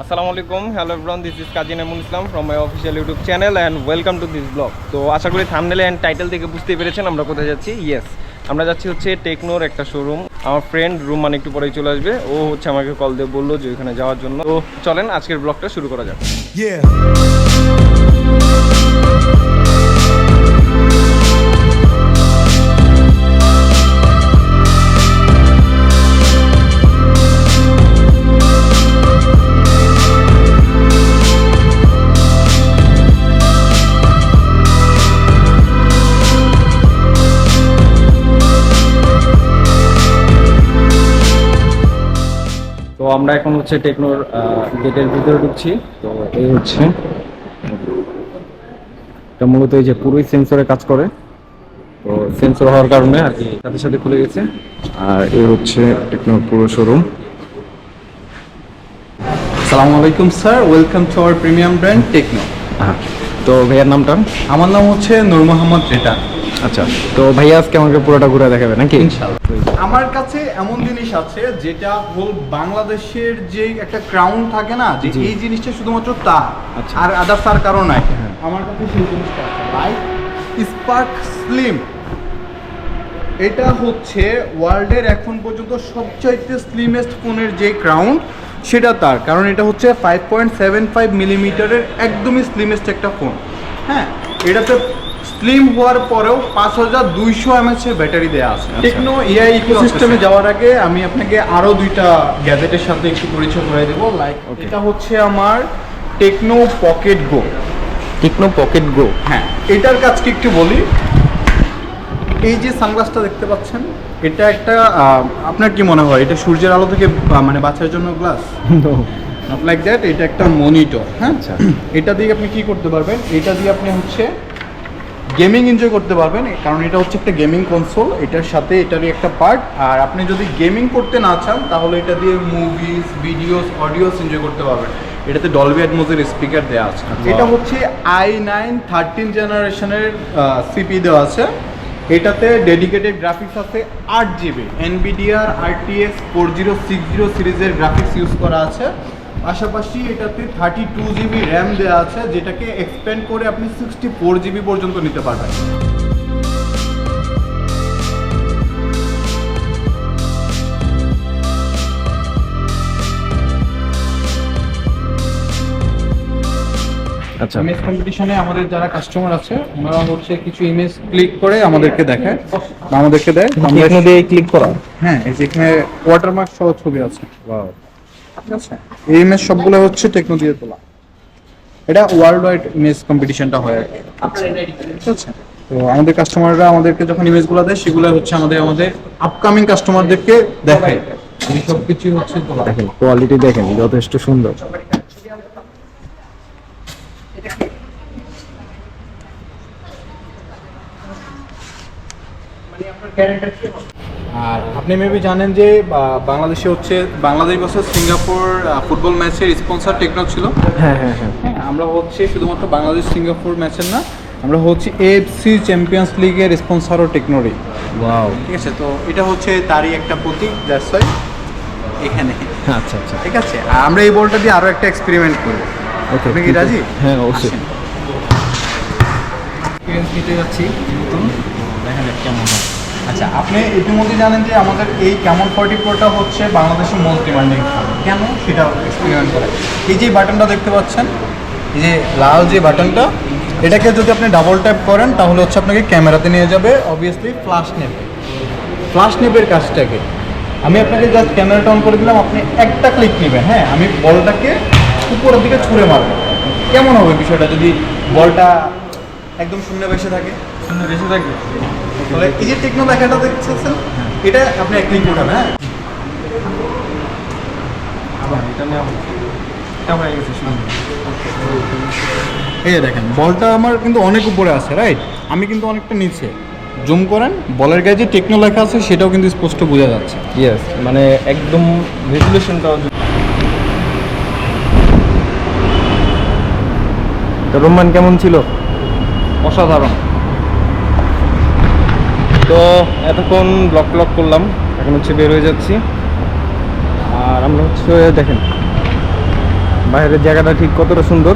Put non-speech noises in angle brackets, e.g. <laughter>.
আসসালামু আলাইকুম, hello everyone this is Kazi Namul Islam from my official YouTube channel and welcome to this blog তো আশা করি thumbnail and title থেকে বুঝতেই পেরেছেন আমরা কোথায় যাচ্ছি। ইয়েস আমরা যাচ্ছি হচ্ছে টেকনোর একটা শোরুম আমার ফ্রেন্ড রুম মানে একটু পরেই চলে আসবে। ও হচ্ছে আমাকে কল দিয়ে বলল যে ওইখানে যাওয়ার জন্য। তো চলেন, আজকের ব্লগটা শুরু করা যাক। তো আমরা এখন হচ্ছে টেকনোর গেটের ভিতরে ঢুকছি। তো এই হচ্ছে এটা মূলত এই যে পুরোই সেন্সরে কাজ করে। তো সেন্সর হওয়ার কারণে আর কি সাথে সাথে খুলে গেছে। আর এ হচ্ছে টেকনোর পুরো শোরুম আসসালামু আলাইকুম sir. Welcome to our premium brand Tecno তো ভাইয়ার নামটা? আমার নাম হচ্ছে নূর মোহাম্মদ রেটা। আচ্ছা। তো ভাইয়া আজকে আমাকে পুরোটা ঘুরে দেখাবে নাকি? আমার কাছে এমন জিনিস আছে যেটা হোল বাংলাদেশের যে একটা ক্রাউন থাকে না যে এই জিনিসটা শুধুমাত্র তা আচ্ছা। আর আদার্স আর কারণ নাই। আমার কাছে সেই জিনিসটা আছে। স্পার্ক স্লিম এটা হচ্ছে ওয়ার্ল্ডের এখন পর্যন্ত সবচাইতে স্লিমেস্ট ফোনের যে ক্রাউন সেটা তার। কারণ এটা হচ্ছে ফাইভ পয়েন্ট সেভেন ফাইভ মিলিমিটারের একদমই স্লিমেস্ট একটা ফোন হ্যাঁ এটাতে স্লিম হওয়ার পরেও পাঁচ হাজার দুইশো এমএচ এর ব্যাটারি দেওয়া আছে। টেকনো এআই ইকোসিস্টেমে যাওয়ার আগে আমি আপনাকে আরও দুইটা গ্যাজেটের সাথে একটু পরিচয় করে দেবো। লাইক এটা হচ্ছে আমার Tecno pocket go. Tecno pocket go. হ্যাঁ এটার কাজকে একটু বলি? এই যে সানগ্লাসটা দেখতে পাচ্ছেন এটা একটা আপনার কি মনে হয় এটা সূর্যের আলো থেকে মানে বাঁচার জন্য গ্লাস নট লাইক দ্যাট এটা একটা মনিটর হ্যাঁ? আচ্ছা। <clears throat> এটা দিয়ে আপনি কি করতে পারবেন? এটা দিয়ে আপনি হচ্ছে গেমিং এনজয় করতে পারবেন কারণ এটা হচ্ছে একটা গেমিং কনসোল এটার সাথে এটারই একটা পার্ট আর আপনি যদি গেমিং করতে না চান তাহলে এটা দিয়ে মুভিজ ভিডিওস অডিওস এনজয় করতে পারবেন। এটাতে ডলবি অ্যাটমোসের স্পিকার দেওয়া আছে। এটা হচ্ছে আই নাইন থার্টিন জেনারেশনের সিপি দেওয়া আছে। এটাতে ডেডিকেটেড গ্রাফিক্স আছে আট GB Nvidia RTX four zero six zero সিরিজের গ্রাফিক্স ইউজ করা আছে। পাশাপাশি এটাতে থার্টি টু জিবি র্যাম দেওয়া আছে যেটাকে এক্সপেন্ড করে আপনি সিক্সটি ফোর জিবি পর্যন্ত নিতে পারবেন। আচ্ছা। ইমেজ কম্পিটিশনে আমাদের যারা কাস্টমার আছে ওনারা হচ্ছে কিছু ইমেজ ক্লিক করে আমাদেরকে দেখায়। আমাদেরকে দেয়। আমরা দিয়ে ক্লিক করা। হ্যাঁ এই যে এখানে ওয়াটারমার্ক সহ ছবি আছে। ঠিক আছে এই ইমেজ সবগুলো হচ্ছে টেকনো দিয়ে তোলা। এটা ওয়ার্ল্ড ওয়াইড ইমেজ কম্পিটিশনটা হয় আর কি। ঠিক আছে? তো আমাদের কাস্টমাররা আমাদেরকে যখন ইমেজগুলো দেয় সেগুলো হচ্ছে আমাদের আমাদের আপকামিং কাস্টমারদেরকে দেখায়। এই সব হচ্ছে তোলা। দেখেন কোয়ালিটি দেখেন যথেষ্ট সুন্দর। আর আপনি মেবি জানেন যে বাংলাদেশে হচ্ছে বাংলাদেশ বছর সিঙ্গাপুর ফুটবল ম্যাচের স্পন্সর টেকনো ছিল। হ্যাঁ হ্যাঁ হ্যাঁ। হ্যাঁ আমরা হচ্ছে শুধুমাত্র বাংলাদেশ সিঙ্গাপুর ম্যাচের না আমরা হচ্ছে এফসি চ্যাম্পিয়ন্স লিগের স্পন্সরও টেকনোরি ওয়াও ঠিক আছে তো এটা হচ্ছে তারই একটা প্রতীক দ্যাটস ওয়াই এখানে। আচ্ছা আচ্ছা। ঠিক আছে আর আমরা এই বলটা দিয়ে আরও একটা এক্সপেরিমেন্ট করব ওকে আপনি কি রাজি? হ্যাঁ অবশ্যই। এক্সপিরিয়েন্স নিতে যাচ্ছি নতুন। দেখা যাক কেমন হয়। আচ্ছা আপনি ইতিমধ্যে জানেন যে আমাদের এই কেমন ফর্টি প্রোটা হচ্ছে বাংলাদেশের মোস্ট ডিমান্ডিং কেন? সেটা এক্সপেরিমেন্ট করে এই যে বাটনটা দেখতে পাচ্ছেন এই যে লাল যে বাটনটা এটাকে যদি আপনি ডাবল ট্যাপ করেন তাহলে হচ্ছে আপনাকে ক্যামেরাতে নিয়ে যাবে অবভিয়াসলি ফ্লাশ নেবে ফ্লাশ নেপের কাজটাকে। আমি আপনাকে জাস্ট ক্যামেরাটা অন করে দিলাম আপনি একটা ক্লিক নেবেন হ্যাঁ? আমি বলটাকে উপরের দিকে ছুঁড়ে মারবো। কেমন হবে বিষয়টা? যদি বলটা একদম শূন্য বেশি থাকে? শূন্য বেশি থাকবে তাহলে এই যে টেকনো দেখাটা দেখছেন এটা আপনি এক ক্লিক উঠাবেন হ্যাঁ? আবার এটা নেওয়া এই দেখেন বলটা আমার কিন্তু অনেক উপরে আছে রাইট আমি কিন্তু অনেকটা নিচে। জুম করেন বলের গায়ে যে টেকনো লেখা আছে সেটাও কিন্তু স্পষ্ট বোঝা যাচ্ছে। ইয়েস মানে একদম রেজুলেশনটাও তো রোমান কেমন ছিল? অসাধারণ। তো এতক্ষণ ব্লক ব্লক করলাম, এখন হচ্ছে বের হয়ে যাচ্ছি। আর আমরা হচ্ছে, দেখেন, বাইরের জায়গাটা ঠিক কতটা সুন্দর।